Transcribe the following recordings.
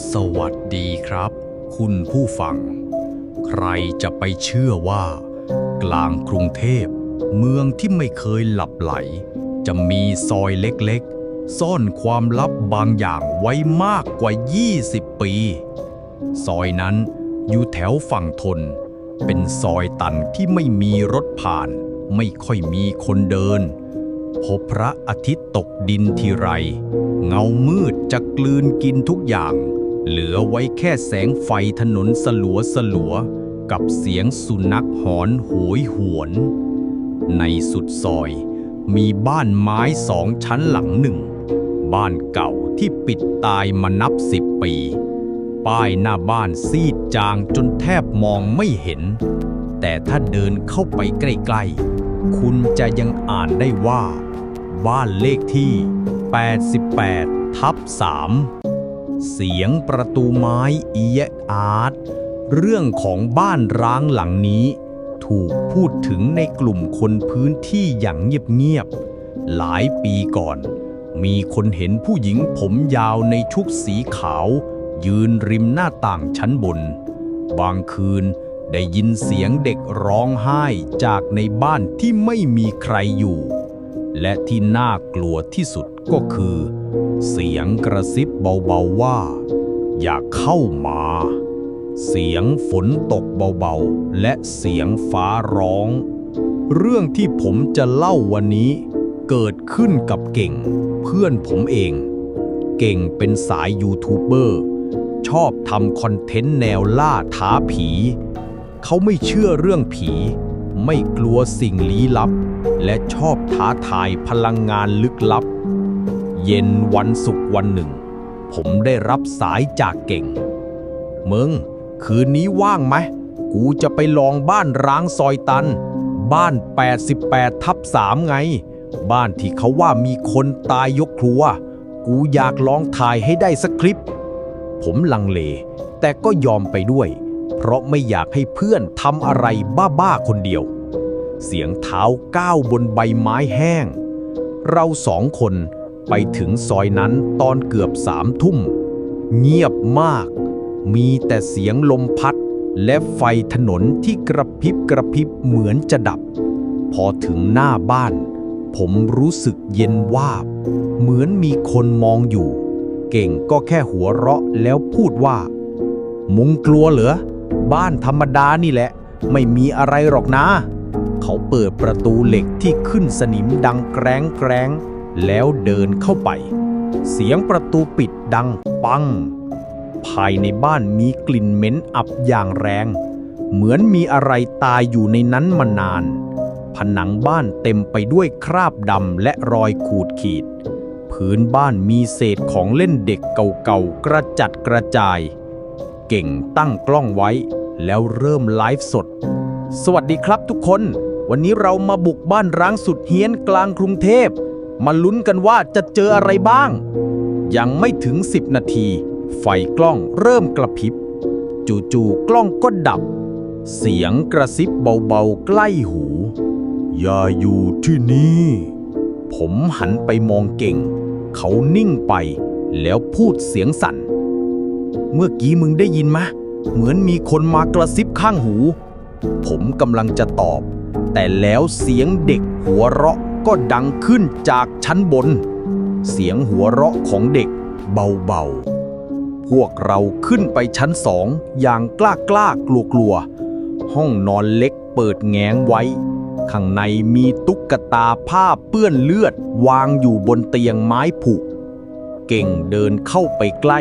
สวัสดีครับ คุณผู้ฟัง ใครจะไปเชื่อว่า กลางกรุงเทพ เมืองที่ไม่เคยหลับไหล จะมีซอยเล็กๆ ซ่อนความลับบางอย่างไว้มากกว่า 20 ปี ซอยนั้นอยู่แถวฝั่งทน เป็นซอยตันที่ไม่มีรถผ่าน ไม่ค่อยมีคนเดิน พบพระอาทิตย์ตกดินทีไร เงามืดจะกลืนกินทุกอย่าง เหลือไว้แค่แสงไฟถนนสลัวสลัว กับเสียงสุนัขหอนโหยหวน ในสุดซอย มีบ้านไม้สองชั้นหลังหนึ่ง บ้านเก่าที่ปิดตายมานับสิบปี ป้ายหน้าบ้านซีดจางจนแทบมองไม่เห็น แต่ถ้าเดินเข้าไปใกล้ๆ คุณจะยังอ่านได้ว่า บ้านเลขที่ 88 ทับ3 เสียงประตูไม้เอียอาร์ตเรื่องของบ้านร้างหลังนี้ ถูกพูดถึงในกลุ่มคนพื้นที่อย่างเงียบๆ หลายปีก่อน มีคนเห็นผู้หญิงผมยาวในชุดสีขาว ยืนริมหน้าต่างชั้นบน บางคืนได้ยินเสียงเด็กร้องไห้จากในบ้านที่ไม่มีใครอยู่ และที่น่ากลัวที่สุดก็คือ เสียงกระซิบ เบาๆว่า อย่าเข้ามา เสียงฝนตกเบาๆ และเสียงฟ้าร้อง เรื่องที่ผมจะเล่าวันนี้ เกิดขึ้นกับเก่ง เพื่อนผมเอง เก่งเป็นสายยูทูบเบอร์ชอบทำคอนเทนต์แนวล่าท้าผี เขาไม่เชื่อเรื่องผี ไม่กลัวสิ่งลี้ลับ และชอบท้าทายพลังงานลึกลับ เย็นวันศุกร์วันหนึ่ง ผมได้รับสายจากเก่ง มึง คืนนี้ว่างไหม กูจะไปลองบ้านร้างซอยตัน บ้าน 88 ทับ3ไง บ้านที่เขาว่ามีคนตายยกครัว กูอยากลองถ่ายให้ได้สักคลิป ผมลังเล แต่ก็ยอมไปด้วย เพราะไม่อยากให้เพื่อนทำอะไรบ้าๆคนเดียว เสียงเท้าก้าวบนใบไม้แห้ง เราสองคน ไปถึงซอยนั้นตอนเกือบสามทุ่ม เงียบมาก มีแต่เสียงลมพัด และไฟถนนที่กระพริบกระพริบเหมือนจะดับ พอถึงหน้าบ้าน ผมรู้สึกเย็นวาบ เหมือนมีคนมองอยู่ เก่งก็แค่หัวเราะแล้วพูดว่า มุงกลัวเหรอ บ้านธรรมดานี่แหละ ไม่มีอะไรหรอกนะ เขาเปิดประตูเหล็กที่ขึ้นสนิมดังแกร้งแกร้ง แล้วเดินเข้าไป เสียงประตูปิดดังปัง ภายในบ้านมีกลิ่นเหม็นอับอย่างแรง เหมือนมีอะไรตายอยู่ในนั้นมานาน ผนังบ้านเต็มไปด้วยคราบดำและรอยขูดขีด พื้นบ้านมีเศษของเล่นเด็กเก่าๆกระจัดกระจาย เก่งตั้งกล้องไว้ แล้วเริ่มไลฟ์สด สวัสดีครับทุกคน วันนี้เรามาบุกบ้านร้างสุดเฮี้ยนกลางกรุงเทพ มาลุ้นกันว่าจะเจออะไรบ้าง ยังไม่ถึง 10 นาที ไฟกล้องเริ่มกระพริบ จู่ๆกล้องก็ดับ เสียงกระซิบเบาๆใกล้หู อย่าอยู่ที่นี่ ผมหันไปมองเก่ง เขานิ่งไปแล้วพูดเสียงสั่น เมื่อกี้มึงได้ยินไหมเหมือนมีคนมากระซิบข้างหู ผมกำลังจะตอบ แต่แล้วเสียงเด็กหัวเราะ ก็ดังขึ้นจากชั้นบน เสียงหัวเราะของเด็กเบาๆ พวกเราขึ้นไปชั้นสองอย่างกล้ากล้ากลัวกลัวๆห้องนอนเล็กเปิดแง้งไว้ ข้างในมีตุ๊กตาผ้าเปื้อนเลือดวางอยู่บนเตียงไม้ผุ เก่งเดินเข้าไปใกล้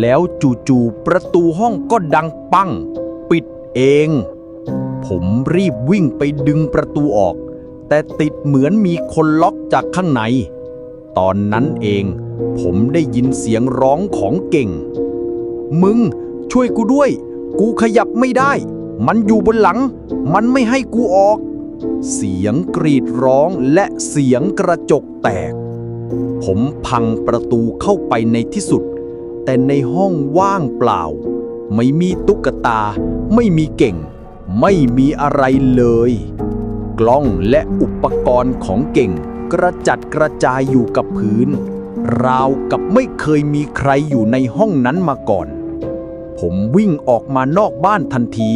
แล้วจู่ๆประตูห้องก็ดังปัง ปิดเอง ผมรีบวิ่งไปดึงประตูออก แต่ติดเหมือนมีคนล็อกจากข้างใน ตอนนั้นเองผมได้ยินเสียงร้องของเก่ง มึง ช่วยกูด้วย กูขยับไม่ได้ มันอยู่บนหลัง มันไม่ให้กูออก เสียงกรีดร้องและเสียงกระจกแตก ผมพังประตูเข้าไปในที่สุด แต่ในห้องว่างเปล่า ไม่มีตุ๊กตา ไม่มีเก่ง ไม่มีอะไรเลย กล้องและอุปกรณ์ของเก่ง กระจัดกระจายอยู่กับพื้น ราวกับไม่เคยมีใครอยู่ในห้องนั้นมาก่อน ผมวิ่งออกมานอกบ้านทันที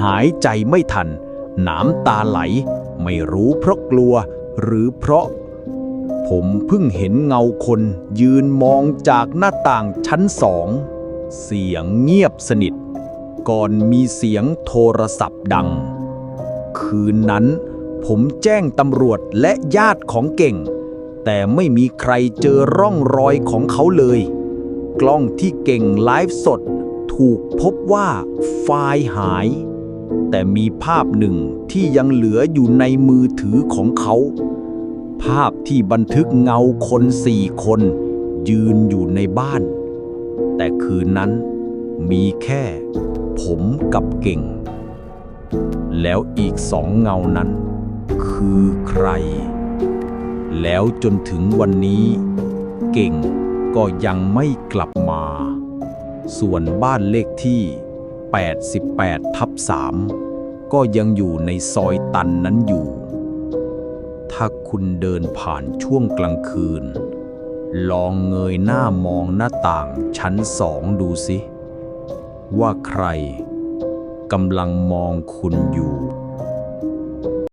หายใจไม่ทัน น้ำตาไหล ไม่รู้เพราะกลัวหรือเพราะ ผมเพิ่งเห็นเงาคนยืนมองจากหน้าต่างชั้นสอง เสียงเงียบสนิท ก่อนมีเสียงโทรศัพท์ดัง คืนนั้น ผมแจ้งตำรวจและญาติของเก่ง แต่ไม่มีใครเจอร่องรอยของเขาเลย กล้องที่เก่งไลฟ์สด ถูกพบว่าไฟล์หาย แต่มีภาพหนึ่งที่ยังเหลืออยู่ในมือถือของเขา ภาพที่บันทึกเงาคนสี่คน ยืนอยู่ในบ้าน แต่คืนนั้นมีแค่ ผมกับเก่ง แล้วอีกสองเงานั้น คือใคร แล้วจนถึงวันนี้ เก่งก็ยังไม่กลับมา ส่วนบ้านเลขที่ 88 ทับ 3 ก็ยังอยู่ในซอยตันนั้นอยู่ ถ้าคุณเดินผ่านช่วงกลางคืน ลองเงยหน้ามองหน้าต่างชั้นสองดูสิ ว่าใครกำลังมองคุณอยู่